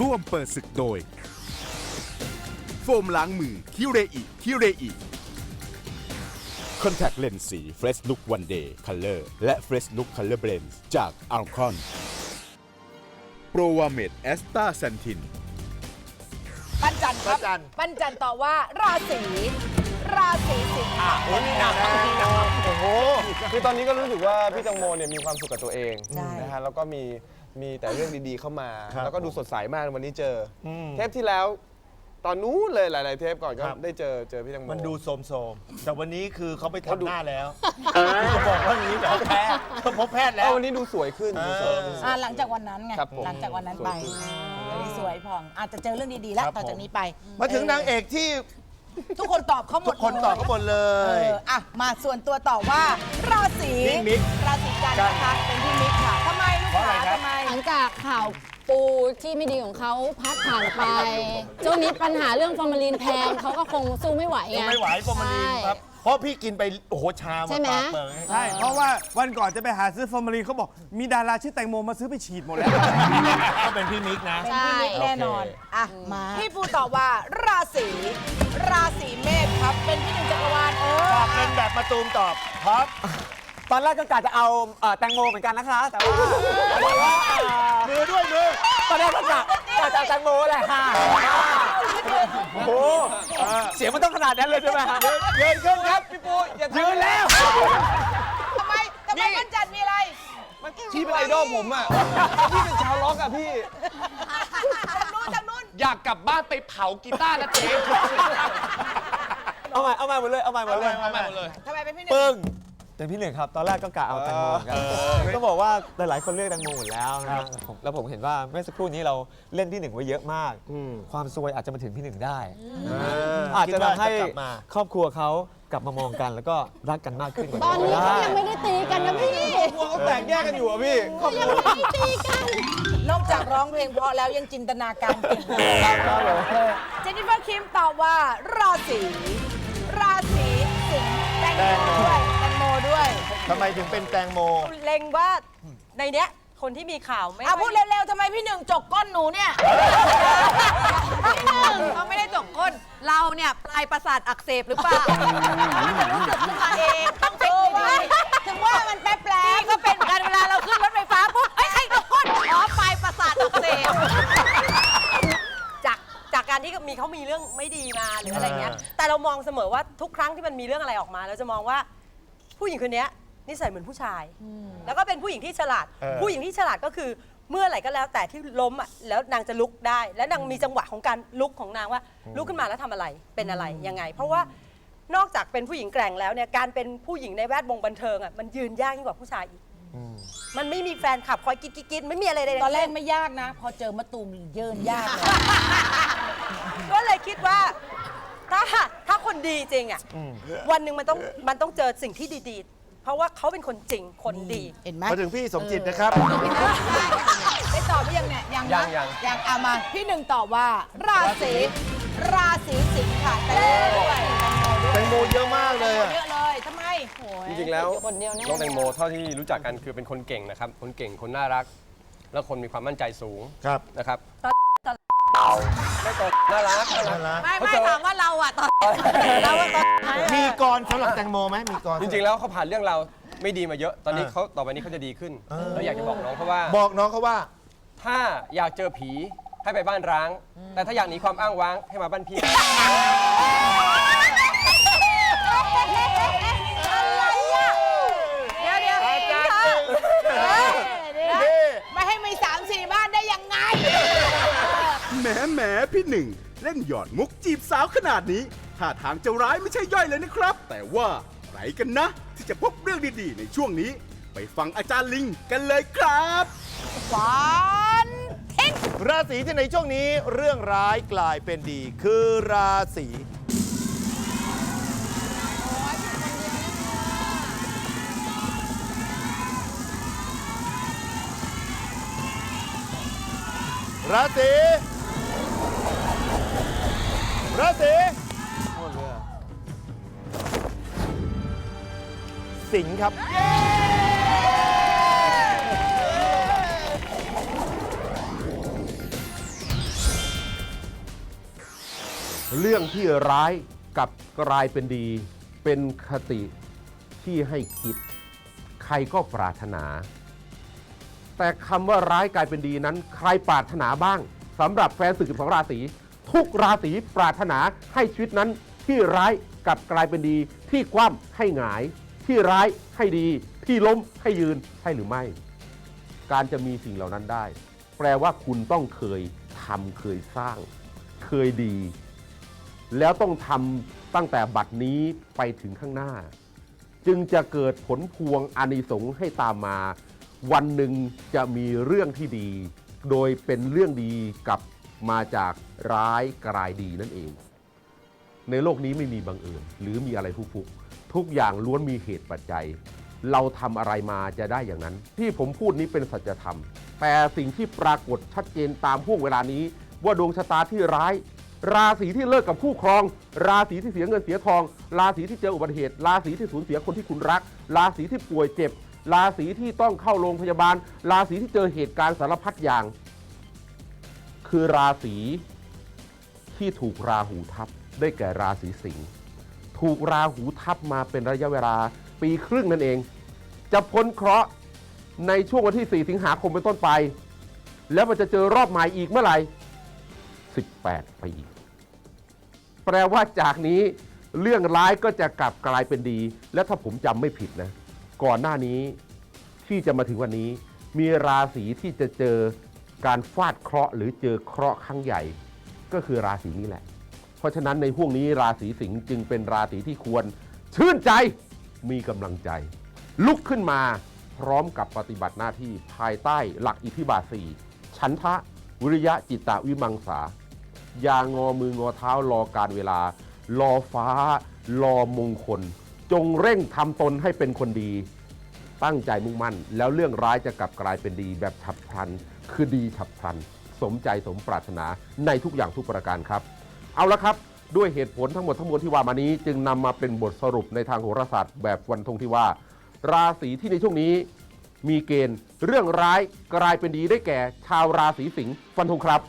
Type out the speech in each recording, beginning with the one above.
ร่วมเปิดศึกโดย โฟมล้างมือ คิเรอิ คิเรอิ คอนแทคเลนส์สี Fresh Look One Day Color และ Fresh Look Color Blend จาก a l c o n โปรวาเมดแอสตาซันทิน ปั้นจันทร์ครับ ปั้นจันทร์ ปั้นจันทร์ตอบว่าราศีราศีสิงห์ค่ะ โอ้มีหนักมีหนักโอ้โห คือตอนนี้ก็รู้สึกว่าพี่ตังโมเนี่ยมีความสุขกับตัวเองใช่ นะฮะ แล้วก็มี มีแต่เรื่องดีๆเข้ามา ครับแล้วก็ดูสดใสมากวันนี้เจออมเทปที่แล้ว ตอนนู้นเลยหลาย ๆ เทปก่อนก็ครับ ได้เจอเจอพี่ตังโม มันดูโสมๆ แต่วันนี้คือเขาไปเขาดูทำหน้าแล้วเขาบอกว่าอย่างนี้เขาแพ้เขาพบแพทย์แล้เอ้วาวันนี้ดูสวยขึ้นดูสวยขึ้น อ่าหลังจากวันนั้นไง ครับผมหลังจากวันนั้นไปสวยขึ้นอ่าสวยผ่อง อาจจะเจอเรื่องดี ๆ แล้วครับ ต่อจากผมนี้ไปมาถึงนางเอกที่ทุกคนตอบเขาหมทุดกคนตอบก็หมดเลเอย ออะ มาส่วนตัวตอบว่า ราศีมิกมิก ราศีกันนะคะเป็นพี่มิกค่ะทำไมลูก เพราะอะไรค้าครับทำไมหลังจากข่าวปูที่ไม่ดีของเขาพัดผ่านไปช่วงนี้ปัญหาเรื่องฟอร์มาลีนแพงเขาก็คงสู้ไม่ไหวไงไม่ไหวฟอร์มาลีนใช่ครับ เพราะพี่กินไปโอ้โหชาหมดใช่ไหมปากเปิดใช่ เพราะว่าวันก่อนจะไปหาซื้อฟอร์มาลีนเขาบอก มีดาราชื่อแตงโมมาซื้อไปฉีดหมดแล้ว ก็เป็นพี่มิกนะเป็นพี่มิกใช่ แน่นอนโอเคอะ มา พี่ปูตอบว่าราศีราศีเมษครับ เป็นพี่หนึ่งจักรวาลเออตอบเป็นแบบมาตูมตอบครับ ตอนแรกก็กะจะเอาเอ่อแตงโมเหมือนกันนะคะ แต่ว่าแต่ว่าเอ่อมือด้วยมือตอนแรกก็กะกะจะเอาแตงโมแหละค่ะโอ้โหเสียงมันต้องขนาดนั้นเลยใช่ไหมฮะยืนขึ้นครับพี่ปูอย่ายืนแล้ว ทำไมทำไมมันจัดมีอะไรพี่เป็นไอดอลผมอะพี่เป็นชาวล็อกอะพี่ ทางนู้นทางนู้นอยากกลับบ้านไปเผากีตาร์นะเจ๊เอาใหม่เอาใหม่หมดเลยเอาใหม่หมดเลยเอาใหม่หมดเลยทำไมเป็นพี่หนึ่งปึ้ง เป็นพี่หนึ่งครับ ตอนแรกก็กะเอาแตงโมเหมือนกันก็บอกว่าหลายๆคนเลือกแตงโมหมดแล้วนะผมแล้วผมเห็นว่าเมื่อสักครู่นี้เราเล่นพี่หนึ่งไว้เยอะมาก ความซวยอาจจะมาถึงพี่หนึ่งได้ อาจจะทำให้คิดว่าจะกลับมาครอบครัวเขากลับมามองกัน แล้วก็รักกันมากขึ้นกว่าตอนนี้ก็เขาได้ยังไม่ได้ตีกันนะพี่พวกเขาแตกแยกกันอยู่อะพี่ยังไม่ได้ตีกันนอกจากร้องเพลงเพราะแล้วยังจินตนาการเก่งเจนนิเฟอร์คิมตอบว่าราศีราศีสิงห์แตงโมด้วยแตงโม ด้วยทำไมถึงเป็นแตงโม เล็งว่าในเนี้ยคนที่มีข่าวไม่อะพูดเร็วๆทำไมพี่หนึ่งจกก้นหนูเนี่ย พี่หนึ่งเขาไม่ได้จกก้น เราเนี่ยปลายประสาทอักเสบหรือเปล่ารู้สึกขึ้นมาเองต้องเช็คดีๆถึงว่ามันแป๊บแป๊พี่ก็เป็นเหมือนกันเวลาเราขึ้นรถไฟฟ้าปุ๊บเอ้ยใครจกก้นอ๋อปลายประสาทอักเสบจากจากการที่มีเขามีเรื่องไม่ดีมาหรืออะไรเงี้ยแต่เรามองเสมอว่าทุกครั้งที่มันมีเรื่องอะไรออกมา เราจะมองว่า ผู้หญิงคนเนี้ยนิสัยเหมือนผู้ชาย แล้วก็เป็นผู้หญิงที่ฉลาด เออ ผู้หญิงที่ฉลาดก็คือเมื่อไหร่ก็แล้วแต่ที่ล้มอะแล้วนางจะลุกได้ แล้วนางมีจังหวะของการลุกของนางว่า ลุกขึ้นมาแล้วทำอะไรเป็นอะไรยังไง เพราะว่านอกจากเป็นผู้หญิงแกร่งแล้วเนี่ยการเป็นผู้หญิงในแวดวงบันเทิงอะมันยืนยากยิ่งกว่าผู้ชายอีกมันไม่มีแฟนคลับคอยกิ๊กกิ๊กกิ๊กไม่มีอะไรเลยตอนแรกไม่ยากนะ พอเจอมะตูมเยินยากเลย ก็เลยคิดว่า ถ้าถ้าคนดีจริงอะวันหนึ่งมันต้องมันต้องเจอสิ่งที่ดีๆ เพราะว่าเขาเป็นคนจริงคนดี เห็นไหมมาถึงพี่สมจิตนะครับ ได้ตอบไปยังเนี่ยยังนะยังยังยังเอามาพี่หนึ่งตอบว่าราศีราศีสิงค์ค่ะแตงโมด้วยแตงโมเยอะมากเลยอะเยอะเลยทำไมจริงๆ แล้วคนเดียวแน่น้องแตงโมเท่าที่รู้จักกันคือเป็นคนเก่งนะครับ คนเก่งคนน่ารัก แล้วคนมีความมั่นใจสูงครับนะครับ ไม่ตกน่ารัก น่ารักไม่ไม่ถามว่าเราอะตอนเราอะตอนไหนมีกรสำหรับแตงโมไหมมีกร จริงๆแล้วเขาผ่านเรื่องเราวไม่ดีมาเยอะ ตอนนี้เขาต่อไปนี้เขาจะดีขึ้นแล้วอยากจะบอกน้องเขาว่า บอกน้องเขาว่า ถ้าอยากเจอผีให้ไปบ้านร้าง แต่ถ้าอยากหนีความอ้างว้างให้มาบ้านพี่ เดี๋ยวเดี๋ยวไม่ให้มีสามสี่บ้านได้ยังไง แหมแหม พี่หนึ่ง เล่นหยอดมุกจีบสาวขนาดนี้ท่าทางจะร้ายไม่ใช่ย่อยเลยนะครับ แต่ว่าใครกันนะ ที่จะพบเรื่องดีๆ ในช่วงนี้ ไปฟังอาจารย์ลิงกันเลยครับฝันทิ้งราศีที่ในช่วงนี้เรื่องร้ายกลายเป็นดี คือราศีราศี ราศีสิงห์ครับ เรื่องที่ร้ายกลับกลายเป็นดี เป็นคติที่ให้คิด ใครก็ปรารถนา แต่คำว่าร้ายกลายเป็นดีนั้น ใครปรารถนาบ้างสำหรับแฟนศึกของราศี ทุกราศีปรารถนาให้ชีวิตนั้นที่ร้ายกลับกลายเป็นดีที่คว่ำให้หงาย ที่ร้ายให้ดี ที่ล้มให้ยืนใช่หรือไม่ การจะมีสิ่งเหล่านั้นได้ แปลว่าคุณต้องเคยทำเคยสร้าง เคยดี แล้วต้องทำตั้งแต่บัดนี้ไปถึงข้างหน้า จึงจะเกิดผลพวงอานิสงส์ให้ตามมา วันหนึ่งจะมีเรื่องที่ดี โดยเป็นเรื่องดีกับ มาจากร้ายกลายดีนั่นเอง ในโลกนี้ไม่มีบังเอิญหรือมีอะไรฟุกๆทุกอย่างล้วนมีเหตุปัจจัย เราทำอะไรมาจะได้อย่างนั้น ที่ผมพูดนี้เป็นสัจธรรม แต่สิ่งที่ปรากฏชัดเจนตามห่วงเวลานี้ ว่าดวงชะตาที่ร้าย ราศีที่เลิกกับคู่ครอง ราศีที่เสียเงินเสียทอง ราศีที่เจออุบัติเหตุ ราศีที่สูญเสียคนที่คุณรัก ราศีที่ป่วยเจ็บ ราศีที่ต้องเข้าโรงพยาบาล ราศีที่เจอเหตุการณ์สารพัดอย่าง คือราศีที่ถูกราหูทับได้แก่ราศีสิงห์ถูกราหูทับมาเป็นระยะเวลาปีครึ่งนั่นเอง จะพ้นเคราะห์ในช่วงวันที่ 4 สิงหาคมเป็นต้นไป แล้วมันจะเจอรอบใหม่อีกเมื่อไหร่ 18 ปี แปลว่าจากนี้เรื่องร้ายก็จะกลับกลายเป็นดี และถ้าผมจำไม่ผิดนะ ก่อนหน้านี้ที่จะมาถึงวันนี้ มีราศีที่จะเจอ การฟาดเคราะห์หรือเจอเคราะห์ครั้งใหญ่ก็คือราศีนี้แหละ เพราะฉะนั้นในห่วงนี้ราศีสิงห์จึงเป็นราศีที่ควร ชื่นใจมีกำลังใจ ลุกขึ้นมาพร้อมกับปฏิบัติหน้าที่ภายใต้หลักอิทธิบาทสี่ฉันทะ วิริยะจิตตะวิมังสาอย่างอมืองอเท้ารอการเวลา รอฟ้า รอมงคล จงเร่งทำตนให้เป็นคนดี ตั้งใจมุ่งมั่น แล้วเรื่องร้ายจะกลับกลายเป็นดีแบบฉับพลัน คือดีฉับพลัน สมใจสมปรารถนาในทุกอย่างทุกประการครับ เอาละครับด้วยเหตุผลทั้งหมดทั้งมวลที่ว่ามานี้ จึงนำมาเป็นบทสรุปในทางโหราศาสตร์แบบวันทงที่ว่า ราศีที่ในช่วงนี้มีเกณฑ์เรื่องร้ายกลายเป็นดีได้แก่ ชาวราศีสิงห์ฟันธงครับ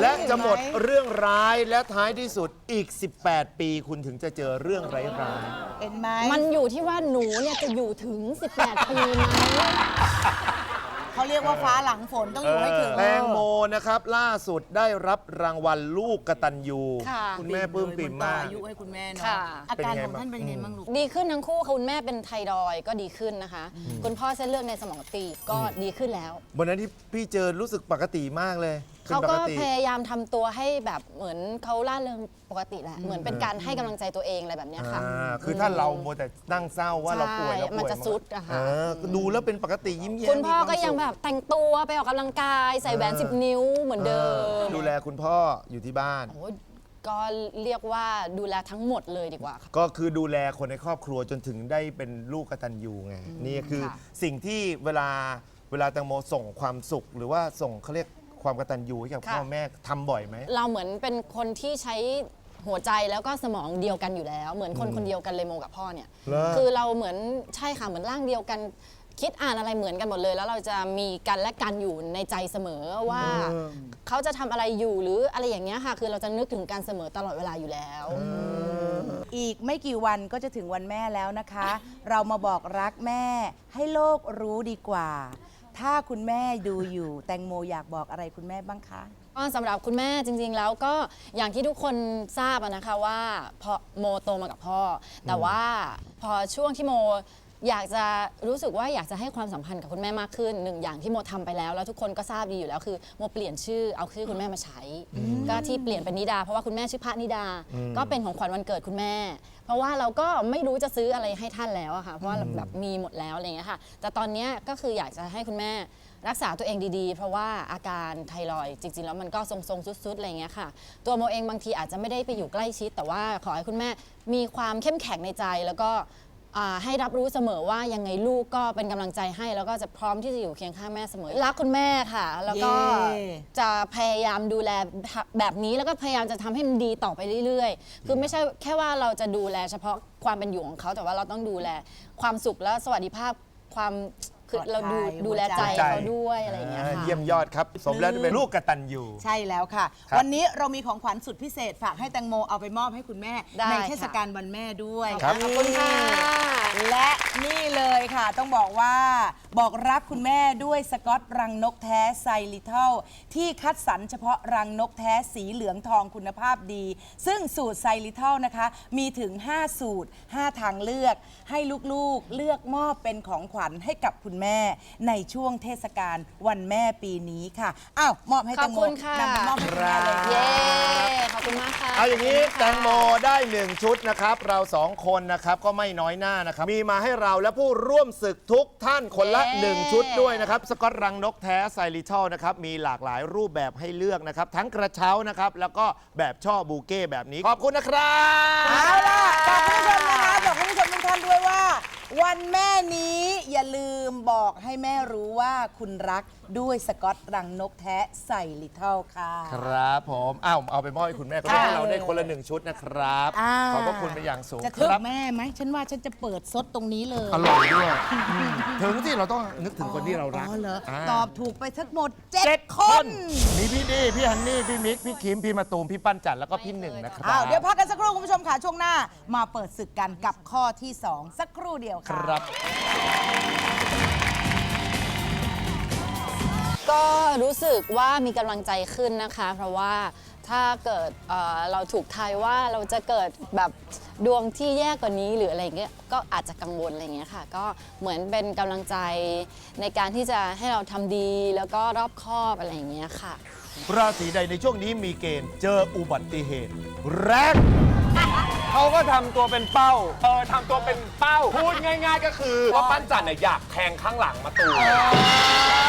และจะหมดเรื่องร้ายและท้ายที่สุดอีก 18 ปีคุณถึงจะเจอเรื่องร้ายร้ายเห็นไหมมันอยู่ที่ว่าหนูเนี่ยจะอยู่ถึง 18 ปีไหมเขาเรียกว่าฟ้าหลังฝนต้องอยู่ให้ถึงแตงโมนะครับ ล่าสุดได้รับรางวัลลูกกตัญญูค่ะ คุณแม่ปลื้มปิ่มมาก อายุให้คุณแม่เนาะค่ะ อาการเป็นไงของท่านเป็นยังไงบ้างลูก ดีขึ้นทั้งคู่คุณแม่เป็นไทรอยด์ก็ดีขึ้นนะคะ คุณพ่อเส้นเลือดในสมองตีบก็ดีขึ้นแล้ว วันนั้นที่พี่เจอรู้สึกปกติมากเลย ป็นเขาปก็ติ พยายามทำตัวให้แบบเหมือนเขาล่าเริงปกติแหละ เหมือนเป็นการให้กำลังใจตัวเองอะไรแบบเนี้ยค่ะ อ่าคือถ้าเราโมวแต่นั่งเศร้าว่าเราป่วยใช่เราป่วยมันจะซุดอะค่ะ เออดูแล้วเป็นปกติยิ้มแย้มคุณพ่อมีวามก็ยังสุขแบบแต่งตัวไปออกกำลังกาย ใส่แหวนเออสิบนิ้วเหมือนเดิมดูแลคุณพ่ออยู่ที่บ้าน โอ้ยก็เรียกว่าดูแลทั้งหมดเลยดีกว่าค่ะ ก็คือดูแลคนในครอบครัวจนถึงได้เป็นลูกกตัญญูไงนี่คือค่ะ สิ่งที่เวลาเวลาแตงโมส่งความสุข หรือว่าส่งเขาเรียก ความกตัญญูให้กับพ่อแม่ทำบ่อยไหม เราเหมือนเป็นคนที่ใช้หัวใจแล้วก็สมองเดียวกันอยู่แล้ว เหมือนคนคนเดียวกันเลยโมกับพ่อเนี่ยเหรอ คือเราเหมือนใช่ค่ะเหมือนร่างเดียวกัน คิดอ่านอะไรเหมือนกันหมดเลย แล้วเราจะมีกันและกันอยู่ในใจเสมอว่า เขาจะทำอะไรอยู่หรืออะไรอย่างเงี้ยค่ะ คือเราจะนึกถึงกันเสมอตลอดเวลาอยู่แล้ว อีกไม่กี่วันก็จะถึงวันแม่แล้วนะคะ เรามาบอกรักแม่ให้โลกรู้ดีกว่า ถ้าคุณแม่ดูอยู่ แตงโมอยากบอกอะไรคุณแม่บ้างคะ ก็สำหรับคุณแม่จริง ๆ แล้วก็อย่างที่ทุกคนทราบอะนะคะว่าพอโมโตมากับพ่ออแต่ว่าพอช่วงที่โม อยากจะรู้สึกว่าอยากจะให้ความสัมพันธ์กับคุณแม่มากขึ้นหนึ่งอย่างที่โมทำไปแล้ว แล้วทุกคนก็ทราบดีอยู่แล้วคือโมเปลี่ยนชื่อเอาชื่อคุณแม่มาใช้ ก็ที่เปลี่ยนเป็นนิดา เพราะว่าคุณแม่ชื่อพระนิดา ก็เป็นของขวัญวันเกิดคุณแม่ เพราะว่าเราก็ไม่รู้จะซื้ออะไรให้ท่านแล้วอะค่ะเพราะว่าแบบมีหมดแล้วอะไรอย่างเงี้ยค่ะแต่ตอนเนี้ยก็คืออยากจะให้คุณแม่รักษาตัวเองดีๆ เพราะว่าอาการไทรอยด์จริง ๆ แล้วมันก็ทรงๆสุดๆอะไรอย่างเงี้ยค่ะ ตัวโมเองบางทีอาจจะไม่ได้ไปอยู่ใกล้ชิด แต่ว่าขอให้คุณแม่มีความเข้มแข็งในใจแล้วก็ อ่าให้รับรู้เสมอว่ายังไงลูกก็เป็นกำลังใจให้ แล้วก็จะพร้อมที่จะอยู่เคียงข้างแม่เสมอ รักคุณแม่ค่ะ แล้วก็เย้จะพยายามดูแลแบบนี้แล้วก็พยายามจะทำให้มันดีต่อไปเรื่อยๆ คือไม่ใช่แค่ว่าเราจะดูแลเฉพาะความเป็นอยู่ของเขาแต่ว่าเราต้องดูแลความสุขและสวัสดิภาพความ คือเราดูปลอดภัยดูแลใจหัวใจ เขาด้วยอะไรอย่างเงี้ยค่ะ เยี่ยมยอดครับสมแล้วที่เป็นลูกกตัญญู ใช่แล้วค่ะ ครับวันนี้เรามีของขวัญสุดพิเศษฝากให้แตงโมเอาไปมอบให้คุณแม่ ได้ในค่ะเทศกาลวันแม่ด้วยครับ ขอบคุณค่ะ และนี่เลยค่ะ ต้องบอกว่าบอกรักคุณแม่ด้วยสกอตรังนกแท้ไซลิเทิลที่คัดสรรเฉพาะรังนกแท้สีเหลืองทองคุณภาพดี ซึ่งสูตรไซลิเทิลนะคะ มีถึง 5 สูตร 5 ทางเลือก ให้ลูกๆเลือกมอบเป็นของขวัญให้กับคุณแม่ในช่วงเทศกาลวันแม่ปีนี้ค่ะอ้าวมอบให้แตงโมขอบคุณค่ะ นำไปมอบให้คุณแม่เลยเย้ ขอบคุณมากค่ะเอาอย่างนี้แตงโมได้หนึ่งชุดนะครับ เราสองคนนะครับก็ไม่น้อยหน้านะครับ มีมาให้เราและผู้ร่วมศึกทุกท่านคนละ เย้ 1 ชุดด้วยนะครับ สกอตรังนกแท้ไซริทัลนะครับ มีหลากหลายรูปแบบให้เลือกนะครับ ทั้งกระเช้านะครับ แล้วก็แบบช่อบูเก้แบบนี้ ขอบคุณนะครับ เอาล่ะบอกคุณผู้ชมนะคะ ว่าวันแม่นี้อย่าลืมบอกให้แม่รู้ว่าคุณรักด้วยสกอตรังนกแท้ใส่ลิเทิลค่ะ ครับผมอ้าวเอาไปมอบให้คุณแม่ก็ได้ให้เราได้คนละหนึ่งชุดนะครับ อ่า ขอบพระคุณเป็นอย่างสูงจะคถึงรับแม่ไหมฉันว่าฉันจะเปิดซดตรงนี้เลยอร่อยด้วยอืมถึงที่เราต้องนึกถึงคนที่เรารักอ๋อเหรอาตอบถูกไปทั้งหมดเจ็เจ็ดดคคน น มีพี่ดีพี่ฮันนี่ พี่มิก พี่คิม พี่มาตูม พี่ปั้นจันทร์แล้วก็พี่หนึ่งนะครับ อ้าวเดี๋ยวพักกันสักครู่คุณผู้ชมค่ะช่วงหน้า มาเปิดศึกกันกับข้อที่ 2 สักครู่เดียวคค่ะรับ ก็รู้สึกว่ามีกำลังใจขึ้นนะคะ เพราะว่าถ้าเกิดเอ่อเราถูกทายว่าเราจะเกิดแบบดวงที่แย่กว่านี้หรืออะไรเงี้ยก็อาจจะกังวลอะไรเงี้ยค่ะ ก็เหมือนเป็นกำลังใจในการที่จะให้เราทำดีแล้วก็รอบคอบอะไรอย่างเงี้ยค่ะ ราศีใดในช่วงนี้มีเกณฑ์เจออุบัติเหตุ แรง เขาก็ทำตัวเป็นเป้า เออทำตัวเป็นเป้า พูดง่าย ๆ ก็คือว่าปั้นจันเนี่ยอยากแทงข้างหลังมาตูม